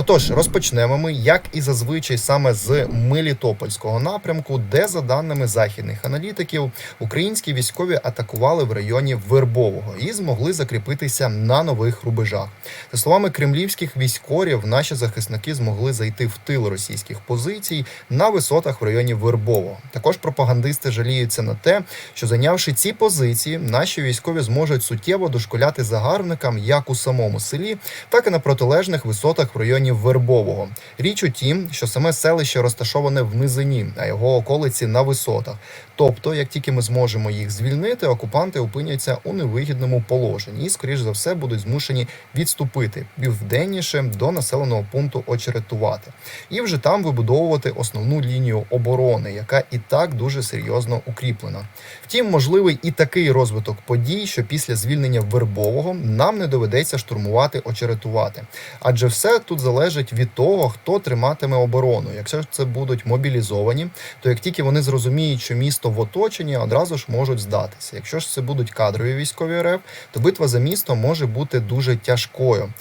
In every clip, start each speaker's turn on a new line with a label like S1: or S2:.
S1: Отож, розпочнемо ми, як і зазвичай, саме з Мелітопольського напрямку, де, за даними західних аналітиків, українські військові атакували в районі Вербового і змогли закріпитися на нових рубежах. За словами кремлівських військорів, наші захисники змогли зайти в тил російських позицій на висотах в районі Вербового. Також пропагандисти жаліються на те, що зайнявши ці позиції, наші військові зможуть суттєво дошкуляти загарбникам як у самому селі, так і на протилежних висотах в районі Вербового. Річ у тім, що саме селище розташоване в низині, а його околиці на висотах. Тобто, як тільки ми зможемо їх звільнити, окупанти опиняться у невигідному положенні і, скоріш за все, будуть змушені відступити південніше до населеного пункту очеретувати і вже там вибудовувати основну лінію оборони, яка і так дуже серйозно укріплена. Втім, можливий і такий розвиток подій, що після звільнення Вербового нам не доведеться штурмувати очеретувати. Адже все тут залежить від того, хто триматиме оборону. Якщо це будуть мобілізовані, то як тільки вони зрозуміють, що місто в оточенні, одразу ж можуть здатися. Якщо ж це будуть кадрові військові РФ, то битва за місто може бути дуже тяжкою.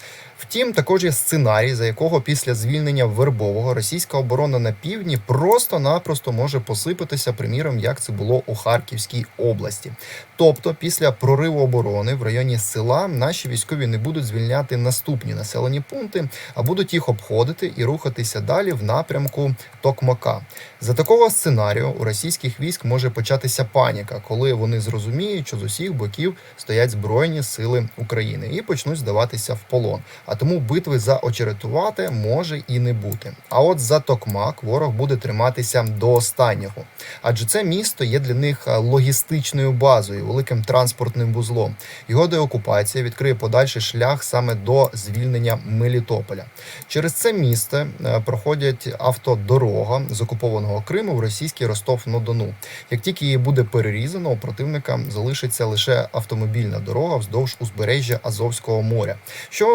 S1: Втім, також є сценарій, за якого після звільнення Вербового російська оборона на півдні просто-напросто може посипатися, приміром, як це було у Харківській області. Тобто, після прориву оборони в районі села наші військові не будуть звільняти наступні населені пункти, а будуть їх обходити і рухатися далі в напрямку Токмака. За такого сценарію у російських військ може початися паніка, коли вони зрозуміють, що з усіх боків стоять збройні сили України і почнуть здаватися в полон. А тому битви за очеретувати може і не бути. А от за Токмак ворог буде триматися до останнього, адже це місто є для них е, логістичною базою, великим транспортним вузлом. Його деокупація відкриє подальший шлях саме до звільнення Мелітополя. Через це місто е, проходять автодорога з окупованого Криму в російський Ростов-на-Дону. Як тільки її буде перерізано, у противника залишиться лише автомобільна дорога вздовж узбережжя Азовського моря, що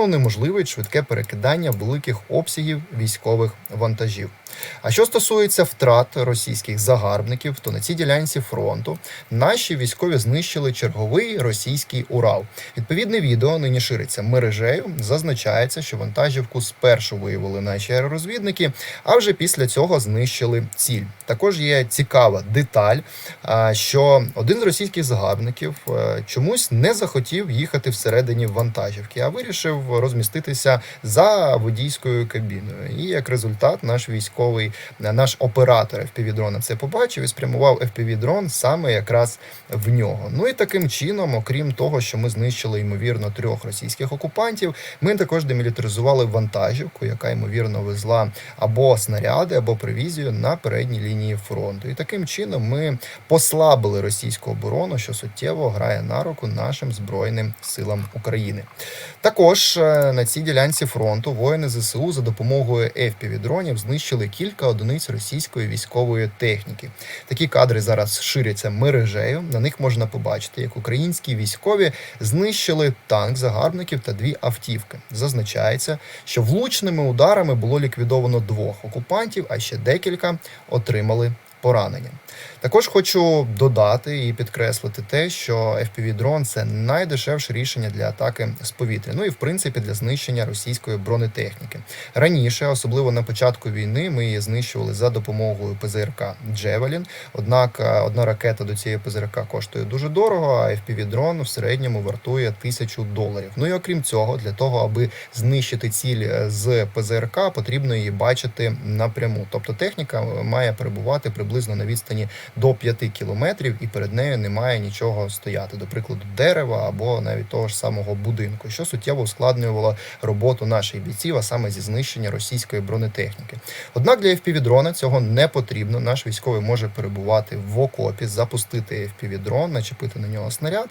S1: унеможливить швидке перекидання великих обсягів військових вантажів. А що стосується втрат російських загарбників, то на цій ділянці фронту наші військові знищили черговий російський Урал. Відповідне відео нині шириться мережею. Зазначається, що вантажівку спершу виявили наші аеророзвідники, а вже після цього знищили ціль. Також є цікава деталь, що один з російських загарбників е, чомусь не захотів їхати всередині вантажівки, а вирішив розміститися за водійською кабіною. І як результат, наш військовий, наш оператор FPV-дрона це побачив і спрямував FPV-дрон саме якраз в нього. Ну і таким чином, окрім того, що ми знищили ймовірно трьох російських окупантів, ми також демілітаризували вантажівку, яка ймовірно везла або снаряди, або провізію на передній лінії фронту. І таким чином ми послабили російську оборону, що суттєво грає на руку нашим збройним силам України. Також е, цій ділянці фронту воїни ЗСУ за допомогою FPV-дронів знищили кілька одиниць російської військової техніки. Такі кадри зараз ширяться мережею. На них можна побачити, як українські військові знищили танк загарбників та дві автівки. Зазначається, що влучними ударами було ліквідовано двох окупантів, а ще декілька отримали поранення. Також хочу додати і підкреслити те, що FPV-дрон – це найдешевше рішення для атаки з повітря. Ну і в принципі для знищення російської бронетехніки. Раніше, особливо на початку війни, ми її знищували за допомогою ПЗРК Джевелін. Однак е, одна ракета до цієї ПЗРК коштує дуже дорого, а FPV-дрон в середньому вартує тисячу доларів. Ну і окрім цього, для того, аби знищити ціль е, з ПЗРК, потрібно її бачити напряму. Тобто техніка має перебувати приблизно на відстані до 5 кілометрів, і перед нею немає нічого стояти, до прикладу, дерева або навіть того ж самого будинку, що суттєво ускладнювало роботу наших бійців, а саме зі знищення російської бронетехніки. Однак для FPV-дрона цього не потрібно. Наш військовий може перебувати в окопі, запустити FPV-дрон, начепити на нього снаряд,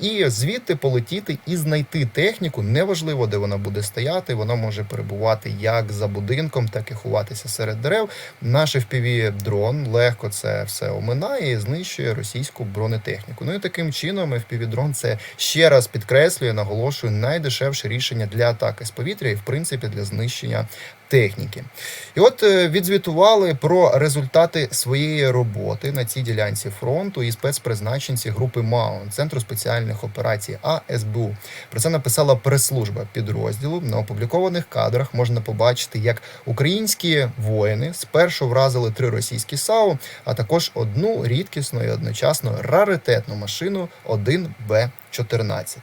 S1: і звідти полетіти і знайти техніку. Неважливо, де вона буде стояти. Вона може перебувати як за будинком, так і ховатися серед дерев. Наш FPV-дрон легко це все все оминає і знищує російську бронетехніку. Ну і таким чином FPV-дрон це ще раз підкреслює, наголошує найдешевше рішення для атаки з повітря і в принципі для знищення техніки. І от е, відзвітували про результати своєї роботи на цій ділянці фронту і спецпризначенці групи МАО Центру спеціальних операцій АСБУ. Про це написала прес-служба підрозділу. На опублікованих кадрах можна побачити, як українські воїни спершу вразили три російські САУ, а також одну рідкісну і одночасно раритетну машину 1Б-14.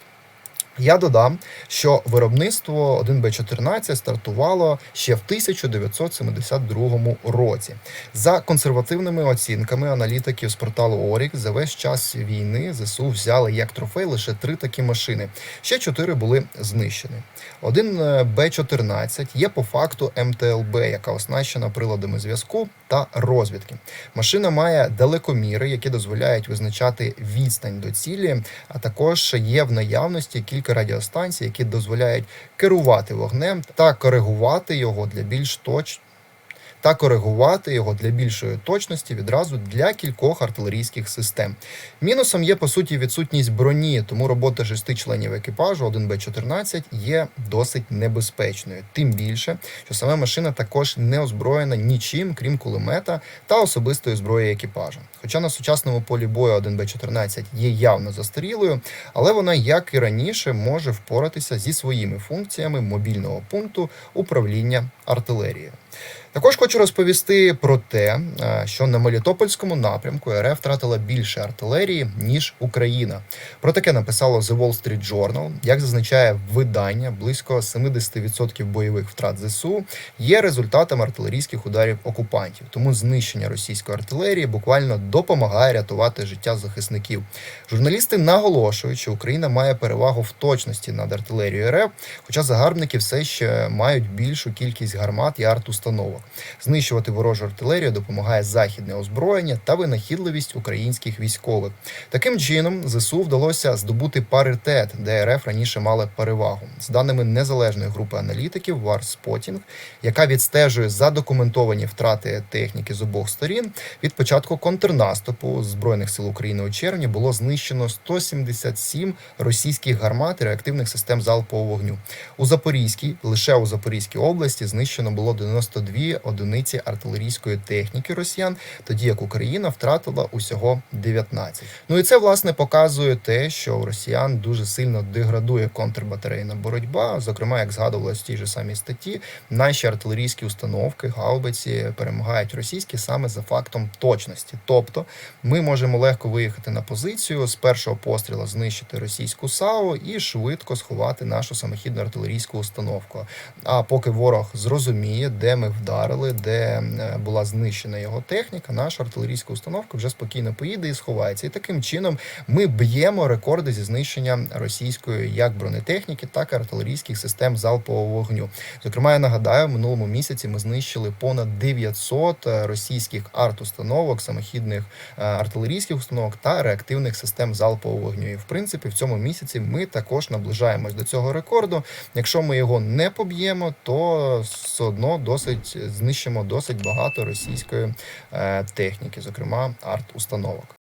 S1: Я додам, що виробництво 1Б14 стартувало ще в 1972 році. За консервативними оцінками аналітиків з порталу Орік за весь час війни ЗСУ взяли як трофей лише три такі машини. Ще чотири були знищені. Один Б14 є по факту МТЛБ, яка оснащена приладами зв'язку та розвідки. Машина має далекоміри, які дозволяють визначати відстань до цілі, а також є в наявності кілька радіостанцій, які дозволяють керувати вогнем та коригувати його для більш точ... та коригувати його для більшої точності відразу для кількох артилерійських систем. Мінусом є по суті відсутність броні, тому робота шести членів екіпажу 1Б14 є досить небезпечною. Тим більше, що сама машина також не озброєна нічим, крім кулемета та особистої зброї екіпажа. Хоча на сучасному полі бою 1Б14 є явно застарілою, але вона, як і раніше, може впоратися зі своїми функціями мобільного пункту управління артилерією. Також хочу розповісти про те, е, що на Мелітопольському напрямку РФ втратила більше артилерії ніж Україна. Про таке написало The Wall Street Journal. Як зазначає видання, близько 70% бойових втрат ЗСУ є результатом артилерійських ударів окупантів. Тому знищення російської артилерії буквально допомагає рятувати життя захисників. Журналісти наголошують, що Україна має перевагу в точності над артилерією РФ, хоча загарбники все ще мають більшу кількість гармат і арт-установок. Знищувати ворожу артилерію допомагає західне озброєння та винахідливість українських військових. Таким чином, ЗСУ вдалося здобути паритет, де РФ раніше мали перевагу. З даними незалежної групи аналітиків Warspotting, яка відстежує задокументовані втрати техніки з обох сторін, від початку контрнаступу збройних сил України у червні було знищено 177 російських гармат і реактивних систем залпового вогню. У Запорізькій лише у Запорізькій області знищено було 92 одиниці артилерійської техніки росіян, тоді як Україна втратила усього 19. Ну і це власне показує те, що у росіян дуже сильно деградує контрбатарейна боротьба. Зокрема, як згадувалось в тій же самій статті, наші артилерійські установки, гаубиці перемагають російські саме за фактом точності. Тобто, ми можемо легко виїхати на позицію з першого постріла знищити російську САУ і швидко сховати нашу самохідну артилерійську установку. А поки ворог зрозуміє, де ми вдарили, де е, була знищена його техніка, наша артилерійська установка вже спокійно поїде і сховається. І таким чином ми б'ємо рекорди зі знищення російської як бронетехніки, так і артилерійських систем залпового вогню. Зокрема, я нагадаю, в минулому місяці ми знищили понад 900 російських арт-установок, самохідних е, артилерійських установок та реактивних систем залпового вогню. І в принципі, в цьому місяці ми також наближаємось до цього рекорду. Якщо ми його не поб'ємо, то все одно досить знищимо досить багато російської е, техніки, зокрема арт-установок.